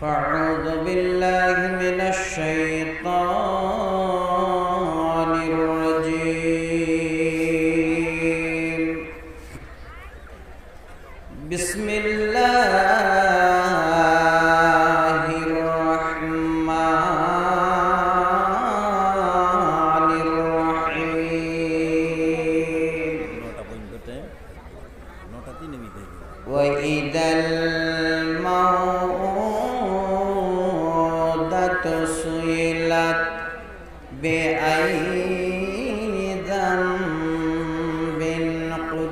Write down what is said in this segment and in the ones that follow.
فأعوذ بالله من الشيطان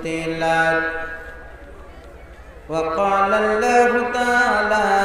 مبتلات وقال الله تعالى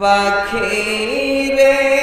পাখি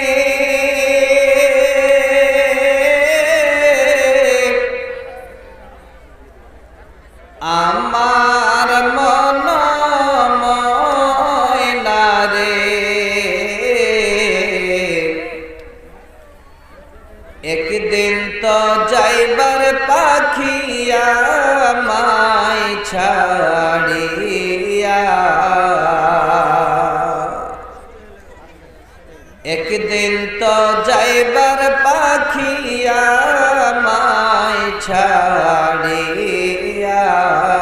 来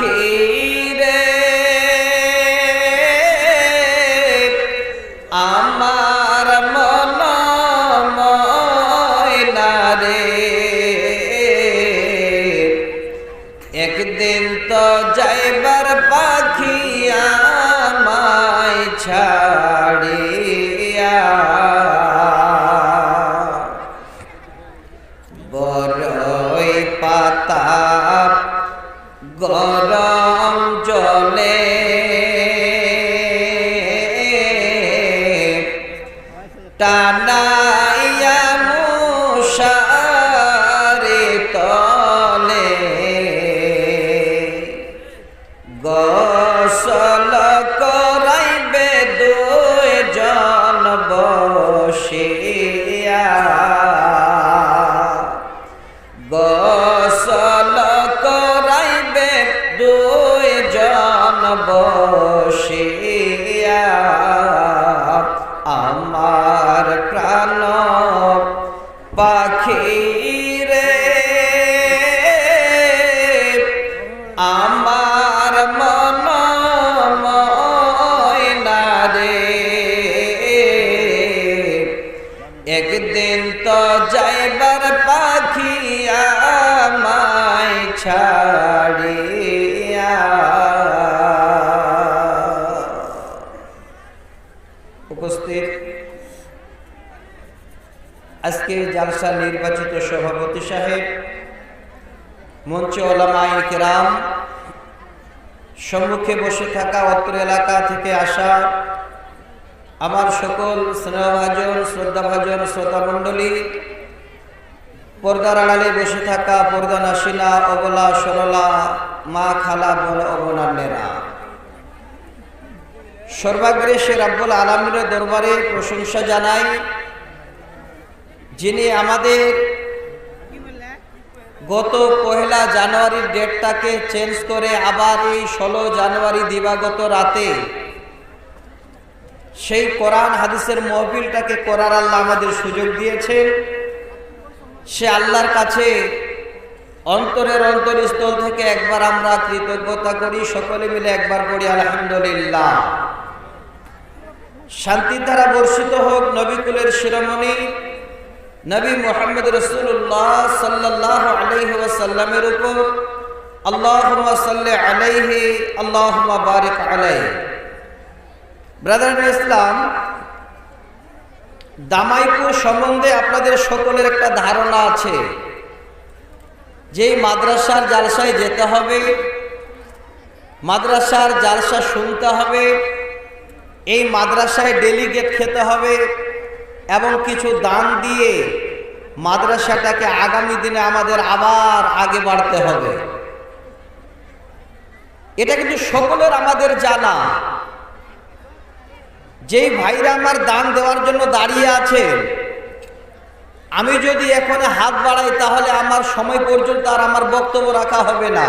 পাখি রে আমার মন ময়না রে একদিন তো যাইবার পাখি আমায় ছা ছাড়িয়া। উপস্থিত। আজকে জালসা নির্বাচিত সভাপতি সাহেব, মঞ্চ ওলামাই রাম সম্মুখে বসে থাকা অত্র এলাকা থেকে আসা আমার সকল স্নেহভাজন, শ্রদ্ধাভাজন, শ্রোতামণ্ডলী পর্দার আড়ালে বসে থাকা, পর্দা নাসিনা অবলা, সরলা, মা খালা বল অবনান্যেরা সর্বাগ্রে সে রাব্বুল আলমীর দরবারে প্রশংসা জানাই, যিনি আমাদের গত পহেলা জানুয়ারির ডেটটাকে চেঞ্জ করে আবার এই ষোলো জানুয়ারি দিবাগত রাতে সেই কোরআন, হাদিসের মহফিলটাকে করার আল্লাহ আমাদের সুযোগ দিয়েছেন। সে আল্লাহর কাছে অন্তরের অন্তরস্থল থেকে একবার আমরা কৃতজ্ঞতা করি, সকলে মিলে একবার করি, আলহামদুলিল্লাহ। শান্তির দ্বারা বর্ষিত হোক নবিকুলের শিরোমণি, নবী মোহাম্মদ রসুল্লাহ সাল্লাহ আলহি ওয়াসাল্লামের উপর আল্লাহ সাল্লি আলাইহি আল্লাহ বারিক আলাই ব্রাদার ইসলাম দামাইপুর সম্বন্ধে আপনাদের সকলের একটা ধারণা আছে। যেই মাদ্রাসার জালসায় যেতে হবে, মাদ্রাসার জালসা শুনতে হবে, এই মাদ্রাসায় ডেলিগেট খেতে হবে, এবং কিছু দান দিয়ে মাদ্রাসাটাকে আগামী দিনে আমাদের আবার আগে বাড়তে হবে। এটা কিন্তু সকলের আমাদের জানা। যেই ভাইরা আমার দান দেওয়ার জন্য দাঁড়িয়ে আছেন আমি যদি এখন হাত বাড়াই তাহলে আমার সময় পর্যন্ত আর আমার বক্তব্য রাখা হবে না।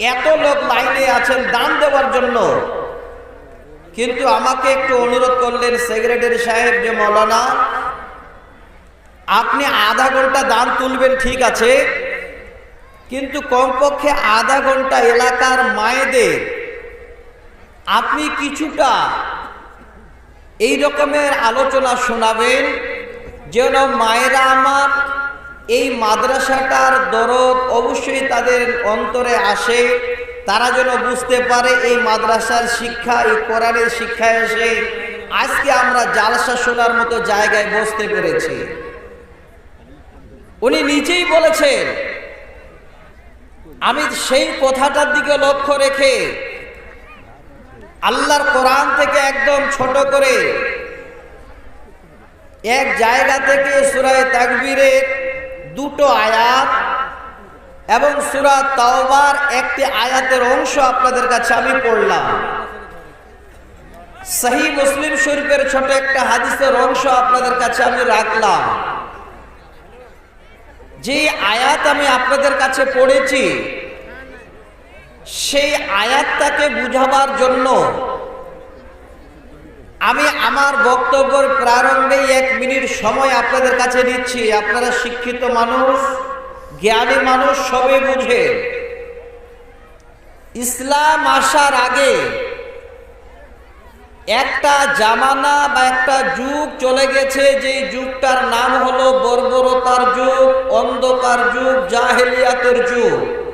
এত লোক লাইনে আছেন দান দেওয়ার জন্য। কিন্তু আমাকে একটু অনুরোধ করলেন সেক্রেটারি সাহেব যে, মৌলানা, আপনি আধা ঘণ্টা দান তুলবেন, ঠিক আছে। কিন্তু কমপক্ষে আধা ঘণ্টা এলাকার মায়েদের আপনি কিছুটা এই রকমের আলোচনা শোনাবেন। যেন মায়েরা আমার এই মাদ্রাসাটার দরদ অবশ্যই তাদের অন্তরে আসে। তারা যেন বুঝতে পারে এই মাদ্রাসার শিক্ষা, এই কোরআনের শিক্ষা এসে আজকে আমরা জালসা শোনার মতো জায়গায় বসতে পেরেছি। উনি নিজেই বলেছেন, আমি সেই কথাটার দিকে লক্ষ্য রেখে আল্লাহর কোরআন থেকে একদম ছোট করে এক জায়গা থেকে সুরায় তাকবীরের দুটো আয়াত এবং সুরা তাওবার একটি আয়াতের অংশ আপনাদের কাছে আমি পড়লাম। সহি মুসলিম শরীফের ছোট একটা হাদিসের অংশ আপনাদের কাছে আমি রাখলাম। যে আয়াত আমি আপনাদের কাছে পড়েছি সেই আয়াতটাকে বুঝাবার জন্য আমি আমার বক্তব্যের প্রারম্ভেই এক মিনিট সময় আপনাদের কাছে দিচ্ছি। আপনারা শিক্ষিত মানুষ, জ্ঞানী মানুষ সবে বুঝে। ইসলাম আসার আগে একটা জামানা বা একটা যুগ চলে গেছে যে যুগটার নাম হলো বর্বরতার যুগ, অন্ধকার যুগ, জাহেলিয়াতের যুগ।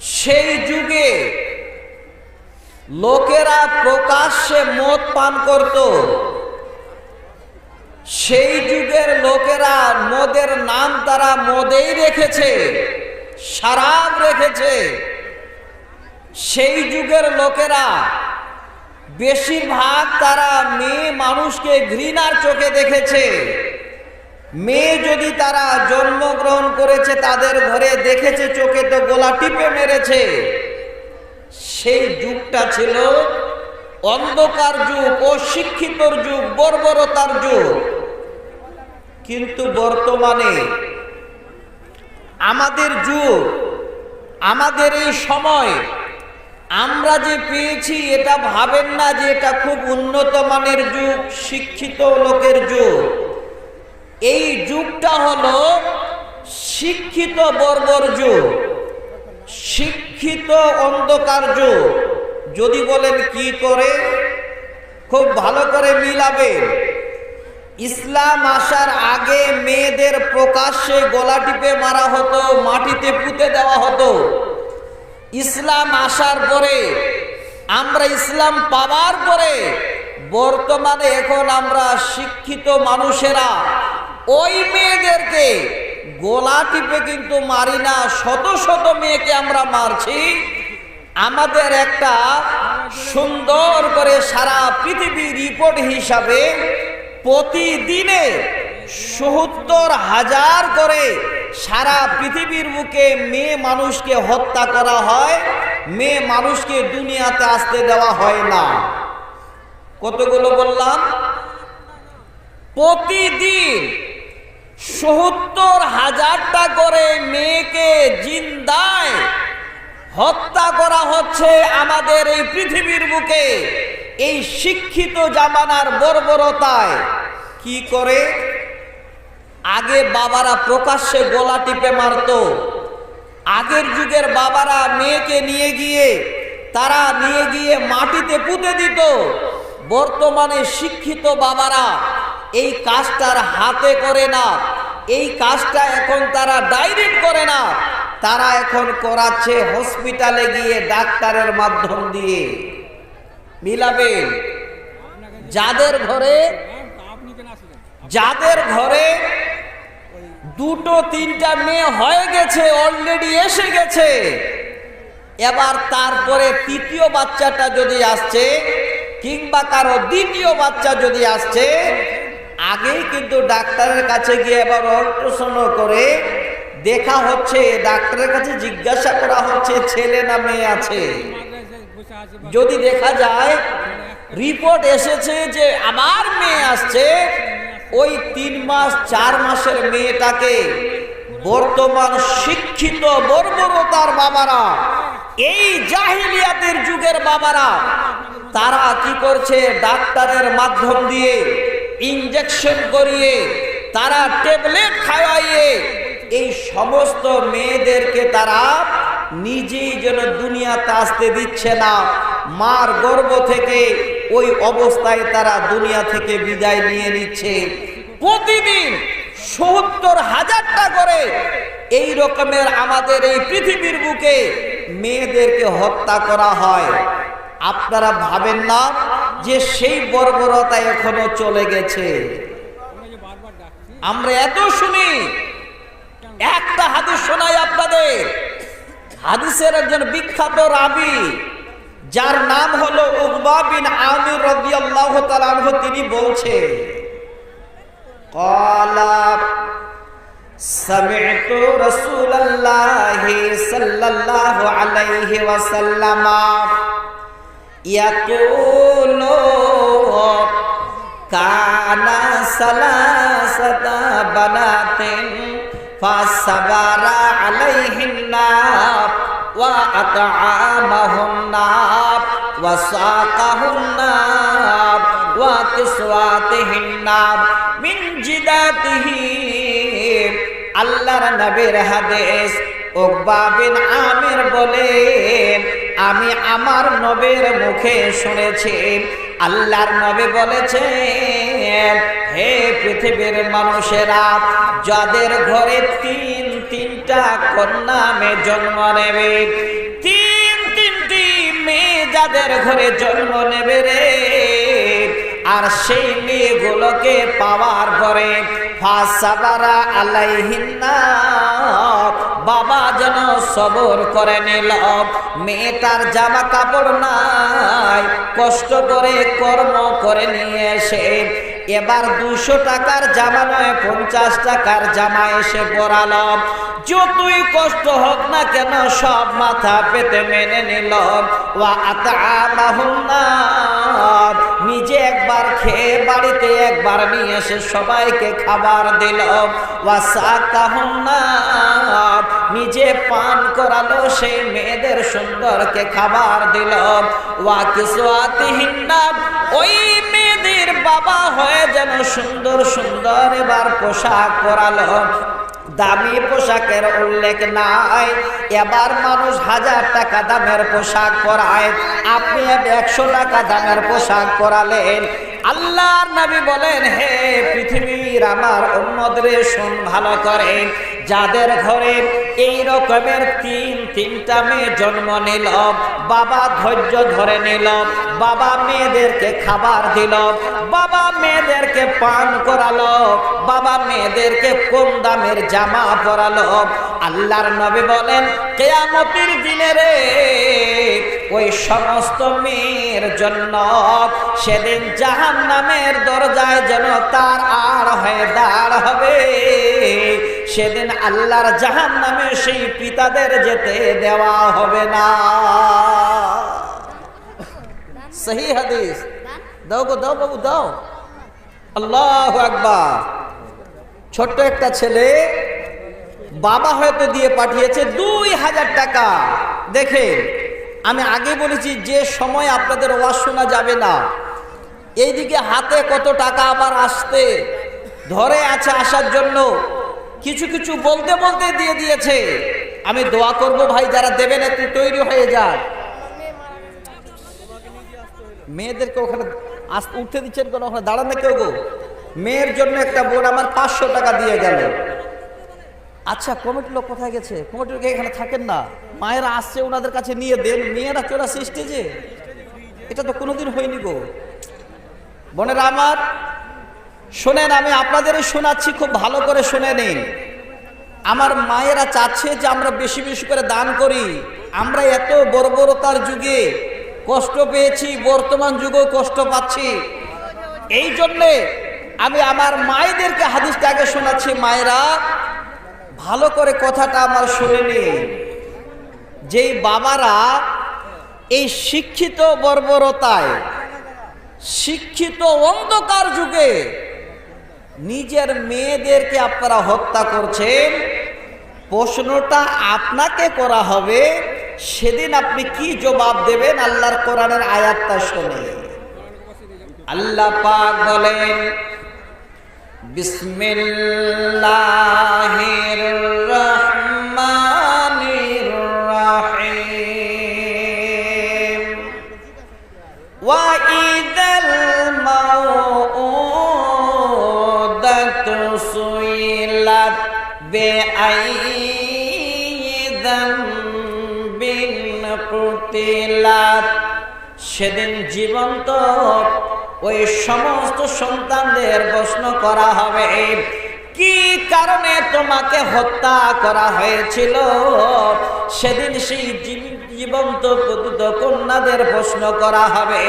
সেই যুগে লোকেরা প্রকাশ্যে মদ পান করত। সেই যুগের লোকেরা মদের নাম তারা মদেই রেখেছে সারাব রেখেছে। সেই যুগের লোকেরা বেশিরভাগ তারা মেয়ে মানুষকে ঘৃণার চোখে দেখেছে। মেয়ে যদি তারা জন্মগ্রহণ করেছে, তাদের ঘরে দেখেছে, চোখে তো গোলা টিপে মেরেছে। সেই যুগটা ছিল অন্ধকার যুগ অশিক্ষিতর যুগ, বর্বরতার যুগ। কিন্তু বর্তমানে আমাদের যুগ, আমাদের এই সময়, আমরা যে পেয়েছি, এটা ভাবেন না যে এটা খুব উন্নত মানের যুগ, শিক্ষিত লোকের যুগ। এই যুগটা হলো শিক্ষিত বর্বর যুগ। শিক্ষিত অন্ধকার যুগ। যদি বলেন কি করে? খুব ভালো করে মিলাবেন ইসলাম আসার আগে মেয়েদের প্রকাশ্যে গলা টিপে মারা হতো, মাটিতে পুঁতে দেওয়া হতো। ইসলাম আসার পরে, আমরা ইসলাম পাওয়ার পরে, বর্তমানে এখন আমরা শিক্ষিত মানুষেরা ওই মেয়েদেরকে গোলা টিপে কিন্তু মারি না, শত শত মেয়েকে আমরা মারছি। আমাদের একটা সুন্দর করে সারা পৃথিবীর রিপোর্ট হিসাবে প্রতিদিনে সত্তর হাজার করে সারা পৃথিবীর বুকে মেয়ে মানুষকে হত্যা করা হয়, মেয়ে মানুষকে দুনিয়াতে আসতে দেওয়া হয় না। কতগুলো বললাম? প্রতিদিন সত্তর হাজারটা করে মেয়েকে জিন্দায় হত্যা করা হচ্ছে আমাদের এই পৃথিবীর বুকে। এই শিক্ষিত জামানার বর্বরতায়। কি করে? আগে বাবারা প্রকাশ্যে গলা টিপে মারতো। আগের যুগের বাবারা মেয়েকে নিয়ে গিয়ে, তারা নিয়ে গিয়ে মাটিতে পুঁতে দিত। বর্তমানে শিক্ষিত বাবারা এই কাজটার হাতে করে না। এই কাজটা এখন তারা ডাইরেক্ট করে না। তারা এখন করাচ্ছে হসপিটালে গিয়ে ডাক্তারের মাধ্যম দিয়ে। মিলাবেন যাদের ঘরে যাদের ঘরে দুটো, তিনটা মেয়ে হয়ে গেছে অলরেডি এসে গেছে। এবার তারপরে তৃতীয় বাচ্চাটা যদি আসছে, কিংবা কারও দ্বিতীয় বাচ্চা যদি আসছে আগেই কিন্তু ডাক্তারের কাছে গিয়ে এবার অল্ট্রাসাউন্ড করে দেখা হচ্ছে, ডাক্তারের কাছে জিজ্ঞাসা করা হচ্ছে, ছেলে না মেয়ে আছে? যদি দেখা যায়, রিপোর্ট এসেছে যে আমার মেয়ে আসছে, ওই তিন মাস, চার মাসের মেয়েটাকে বর্তমান শিক্ষিত বর্বরতার বাবারা, এই জাহিলিয়াতের যুগের বাবারা, তারা কি করছে? ডাক্তারের মাধ্যম দিয়ে ইঞ্জেকশন করিয়ে তারা ট্যাবলেট খাওয়াইয়ে এই সমস্ত মেয়েদেরকে তারা নিজেই যেন দুনিয়াতে আসতে দিচ্ছে না। মার গর্ভ থেকে ওই অবস্থায় তারা দুনিয়া থেকে বিদায় নিয়ে নিচ্ছে। প্রতিদিন সত্তর হাজারটা করে এই রকমের আমাদের এই পৃথিবীর বুকে মেয়েদেরকে হত্যা করা হয়। আপনারা ভাবেন না যে সেই বর্বরতা এখনও চলে গেছে। আমরা এত শুনি, একটা হাদিস শোনাই আপনাদের। হাদিসের একজন বিখ্যাত রাবি, যার নাম হলো উকবা বিন আমির রাদিয়াল্লাহু তাআলা তিনি বলছে ক্বালা সামি'তু রাসূলাল্লাহি সাল্লাল্লাহু আলাইহি ওয়াসাল্লাম। يقول كان ثلاثة بنات فصبر عليهن وأطعامهن وساقهن وكسواتهن من جداته আল্লাহর নবীর হাদিস উকবা বিন আমির বলেন আমি আমার নবের মুখে শুনেছি। আল্লাহর নবে বলেছে, হে পৃথিবীর মানুষেরা, যাদের ঘরে তিন তিনটা কন্যা মেয়ে জন্ম নেবে, তিন তিনটি মেয়ে যাদের ঘরে জন্ম নেবে রে। আর সেই মেয়েগুলোকে পাওয়ার পরে ফাঁসাবারা আলাইহিন্না, বাবা যেন সবর করে নিল। মেয়েটার জামা কাপড় নাই, কষ্ট করে কর্ম করে নিয়ে এসে, এবার দুশো টাকার জামা নয়, পঞ্চাশ টাকার জামা এসে পড়াল যতই কষ্ট হোক না কেন, সব মাথা পেতে মেনে নিল নিজে একবার খেয়ে বাড়িতে একবার নিয়ে এসে সবাইকে খাবার দিল নিজে পান করালো সেই মেয়েদের সুন্দরকে খাবার দিল ওয়া কিসওয়াতিহিন্না ওই মেয়েদের বাবা হয়ে যেন সুন্দর সুন্দর এবার পোশাক পরালো। দামি পোশাকের উল্লেখ নাই। এবার মানুষ হাজার টাকা দামের পোশাক পরায়। আপনি একশো টাকা দামের পোশাক পরালেন। আল্লাহর নবী বলেন, হে পৃথিবীর আমার অন্যদের শোন, ভালো করে যাদের ঘরে এই রকমের তিন, তিনটা মেয়ে জন্ম নিল, বাবা ধৈর্য ধরে নিল, বাবা মেয়েদেরকে খাবার দিল, বাবা মেয়েদেরকে পান করালো, বাবা মেয়েদেরকে কম দামের জামা পরালো। আল্লাহর নবী বলেন, কেয়ামতির দিনে রে, ওই সমস্ত মেয়ের জন্য সেদিন জাহান নামের দরজায় যেন তার আর হয়ে দাঁড় হবে সেদিন আল্লাহর জাহান নামে সেই পিতাদের যেতে দেওয়া হবে না। সহি হাদিস। দাও গো, দাও বাবু, দাও। আল্লাহ আকবার। ছোট্ট একটা ছেলে বাবা হয়তো দিয়ে পাঠিয়েছে দুই হাজার টাকা। দেখে, আমি আগে বলেছি যে সময় আপনাদের ওয়াজ শোনা যাবে না। এইদিকে হাতে কত টাকা আবার আসতে। ধরে আছে আসার জন্য। কিছু কিছু বলতে বলতে দিয়ে দিয়েছে। আমি দোয়া করব ভাই, যারা দেবেন একটু তৈরি হয়ে যান মেয়েদেরকে ওখানে আস উঠতে দিচ্ছেন কেন ওখানে? দাঁড়ানো কেউ গো। মেয়ের জন্য একটা বোন আমার পাঁচশো টাকা দিয়ে গেল। আচ্ছা কমিটির লোক কোথায় গেছে? কমিটির লোক এখানে থাকেন না। মায়েরা আসছে, ওনাদের কাছে নিয়ে দেন। মেয়েরা চলে আসছে স্টেজে এটা তো কোনোদিন হয়নি গো। বোনেরা আমার শোনেন, আমি আপনাদেরই শোনাচ্ছি, খুব ভালো করে শুনে নিন। আমার মায়েরা চাচ্ছে যে আমরা বেশি বেশি করে দান করি। আমরা এত বর্বরতার যুগে কষ্ট পেয়েছি, বর্তমান যুগেও কষ্ট পাচ্ছি। এই জন্যে আমি আমার মায়েদেরকে হাদিসটা আগে শোনাচ্ছি, মায়েরা, ভালো করে কথাটা আমার শুনে নিন। যেই বাবারা এই শিক্ষিত বর্বরতায়, শিক্ষিত অন্ধকার যুগে নিজের মেয়েদেরকে আপনারা হত্যা করছেন, প্রশ্নটা আপনাকে করা হবে, সেদিন আপনি কি জবাব দেবেন আল্লাহর কোরআনের আয়াতটা শুনে। আল্লাহ পাক বলেন, বিসমিল্লাহির রহমানির রহিম। ওয়া ইদাল মাউ بأي ذنب قتلت সেদিন জীবন্ত ওই সমস্ত সন্তানদের প্রশ্ন করা হবে কি কারণে তোমাকে হত্যা করা হয়েছিল সেদিন সেই জীব- জীবন্ত প্রকৃত কন্যাদের প্রশ্ন করা হবে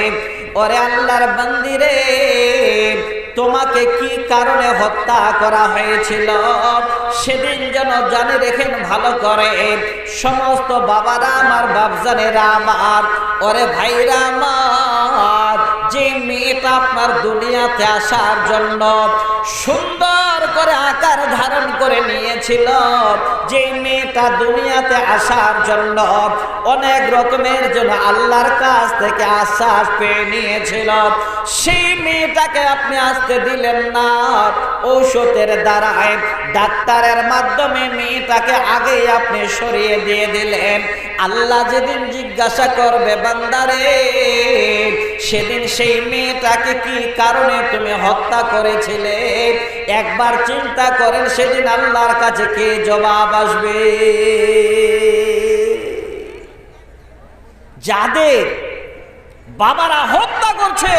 ওরে আল্লাহর বান্দিরে তোমাকে কি কারণে হত্যা করা হয়েছিল? সেদিন যেন জানে রেখেন ভালো করে, সমস্ত বাবারা আমার, বাপজানেরা আমার, ওরে ভাইরা আমার, যে মেয়েটা আপনার দুনিয়াতে আসার জন্য সুন্দর করে আকার ধারণ করে নিয়েছিল, যে মেয়েটা দুনিয়াতে আসার জন্য অনেক রকমের জন্য আল্লাহর কাছ থেকে আশ্বাস পেয়ে নিয়েছিল, সেই মেয়েটাকে আপনি আসতে দিলেন না। ঔষধের দ্বারায় ডাক্তারের মাধ্যমে মেয়েটাকে আগেই আপনি সরিয়ে দিয়ে দিলেন। আল্লাহ যেদিন জিজ্ঞাসা করবে, বান্দারে, সেদিন সেই মেয়েটাকে কি কারণে তুমি হত্যা করেছিলে? একবার চিন্তা করেন, সেদিন আল্লাহর কাছে কে জবাব আসবে? যাদের বাবারা হত্যা করছে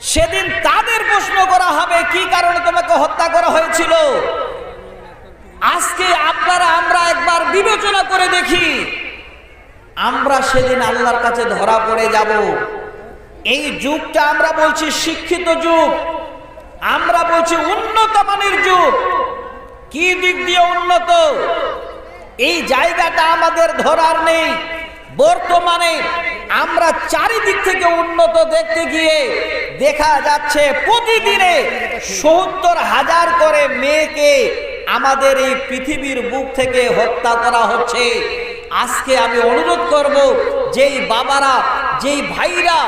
সেদিন তাদের প্রশ্ন করা হবে, কি কারণে তোমাকে হত্যা করা হয়েছিল? আজকে আপনারা, আমরা একবার বিবেচনা করে দেখি। আমরা সেদিন আল্লাহর কাছে ধরা পড়ে যাব। এই যুগটা আমরা বলছি শিক্ষিত যুগ। আমরা বলছি উন্নত মানের যুগ। কি দিক দিয়ে উন্নত? এই জায়গাটা আমাদের ধরার নেই। বর্তমানে আমরা চারিদিক থেকে উন্নত দেখতে গিয়ে দেখা যাচ্ছে প্রতিদিনে সত্তর হাজার করে মেয়েকে আমাদের এই পৃথিবীর বুক থেকে হত্যা করা হচ্ছে। আজকে আমি অনুরোধ করব, যেই বাবারা, যেই ভাইরা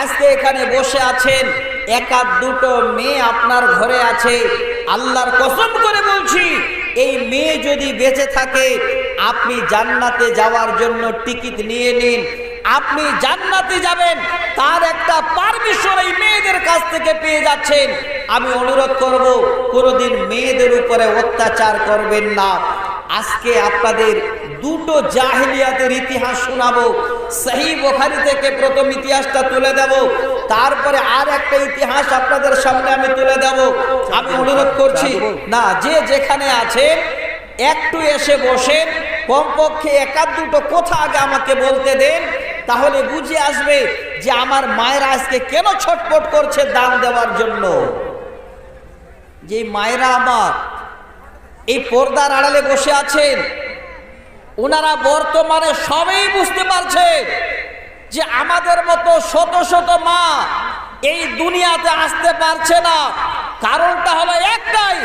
আজকে এখানে বসে আছেন একা দুটো মেয়ে আপনার ঘরে আছে, আল্লাহর কসম করে বলছি এই মেয়ে যদি বেঁচে থাকে, আপনি জান্নাতে যাওয়ার জন্য টিকিট নিয়ে নিন। আপনি জান্নাতে যাবেন, তার একটা পারমিশন এই মেয়েদের কাছ থেকে পেয়ে যাচ্ছেন। আমি অনুরোধ করব, কোনোদিন মেয়েদের উপরে অত্যাচার করবেন না। আজকে আপনাদের দুটো জাহিলিয়াতের ইতিহাস শোনাবো। সেই বোখারি থেকে প্রথম ইতিহাসটা তুলে দেব। তারপরে আর একটা ইতিহাস আপনাদের সামনে আমি তুলে দেব। আমি অনুরোধ করছি না যে যেখানে আছেন একটু এসে বসেন কমপক্ষে একাধ দুটো কথা আগে আমাকে বলতে দেন তাহলে বুঝে আসবে যে আমার মায়েরা আজকে কেন ছটপট করছে দান দেওয়ার জন্য। যে মায়েরা আমার এই পর্দার আড়ালে বসে আছেন ওনারা বর্তমানে সবই বুঝতে পারছে যে আমাদের মতো শত শত মা এই দুনিয়াতে আসতে পারছে না। কারণটা হলো একটাই,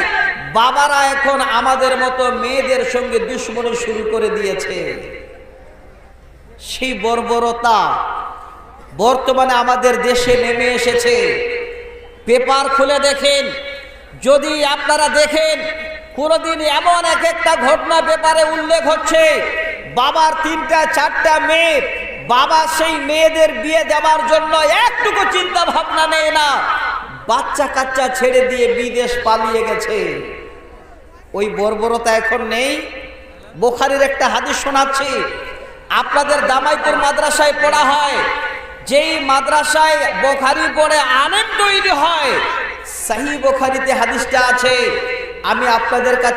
বাবারা এখন আমাদের মতো মেয়েদের সঙ্গে দুশ্মনী শুরু করে দিয়েছে। সেই বর্বরতা বর্তমানে আমাদের দেশে নেমে এসেছে। পেপার খুলে দেখেন, যদি আপনারা দেখেন, কোনোদিন এমন এক একটা ঘটনা পেপারে উল্লেখ হচ্ছে, বাবার তিনটা, চারটা মেয়ে বাবা সেই মেয়েদের বিয়ে দেওয়ার জন্য একটুকু চিন্তা ভাবনা নেই না। বাচ্চা কাচ্চা ছেড়ে দিয়ে বিদেশ পালিয়ে গেছে। ওই বর্বরতা এখন নেই। বোখারির একটা হাদিস শোনাচ্ছি। আপনাদের দামাইপুর মাদ্রাসায় পড়া হয়। যেই মাদ্রাসায় বোখারি পড়ে আলেম তৈরি হয় সাহি বোখারিতে হাদিসটা আছে। আমি আপনাদের কাছে